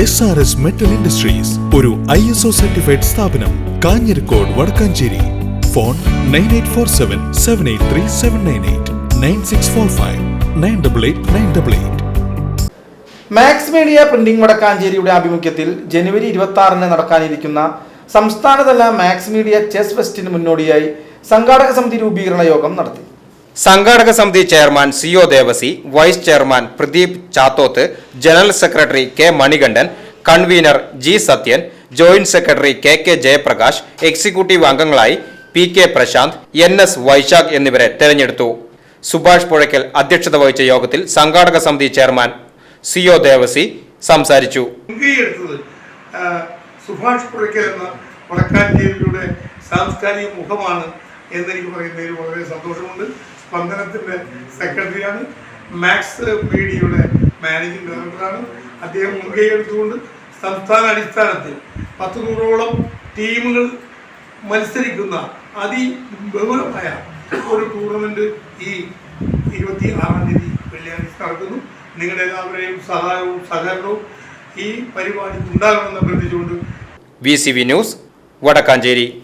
S R S metal industries ഒരു I S O certified സ്ഥാപനം Kanjirakkode Vadakkanchery. Phone nine eight four seven seven eight three seven nine eight nine six four five nine double eight nine double eight max media printing വടക്കാഞ്ചേരിയുടെ ആഭിമുഖ്യത്തിൽ ജനുവരി ഇരുപത്തി ആറിന് നടക്കാനിരിക്കുന്ന സംസ്ഥാനതല max media chess ഫെസ്റ്റിന് മുന്നോടിയായി സംഘാടക സമിതി രൂപീകരണ യോഗം നടത്തി. സംഘാടക സമിതി chairman C O Devassy vice chairman Pradeep Chathoth general secretary K Manikandan convener G Sathyan joint secretary K K Jayaprakash executive അംഗങ്ങളായി P K Prashanth N S Vaishakh എന്നിവരെ തെരഞ്ഞെടുത്തു. സുഭാഷ് പുഴയ്ക്കൽ അധ്യക്ഷത വഹിച്ച യോഗത്തിൽ സംഘാടക സമിതി ചെയർമാൻ സി ഒ ദേവസി സംസാരിച്ചു. സുഭാഷ് പുഴയ്ക്കൽ എന്ന സാംസ്കാരിക മുഖമാണ് എന്നെനിക്ക് പറയുന്നതിൽ വളരെ സന്തോഷമുണ്ട്. സ്പന്ദനത്തിന്റെ സെക്രട്ടറിയാണ്. മാക്സ് മീഡിയയുടെ മാനേജിംഗ് ഡയറക്ടറാണ്. അദ്ദേഹം മുൻകൈ എടുത്തുകൊണ്ട് സംസ്ഥാന അടിസ്ഥാനത്തിൽ പത്ത് നൂറോളം ടീമുകൾ മത്സരിക്കുന്ന അതിബഹുലമായ ഒരു ടൂർണമെന്റ് ഈ ഇരുപത്തി ആറാം തീയതി വെള്ളിയാഴ്ച നടക്കുന്നു. നിങ്ങളുടെ എല്ലാവരുടെയും സഹായവും സഹകരണവും ഈ പരിപാടി ഉണ്ടാകണമെന്ന് അഭ്യർത്ഥിച്ചുകൊണ്ട് V C V news Vadakkanchery.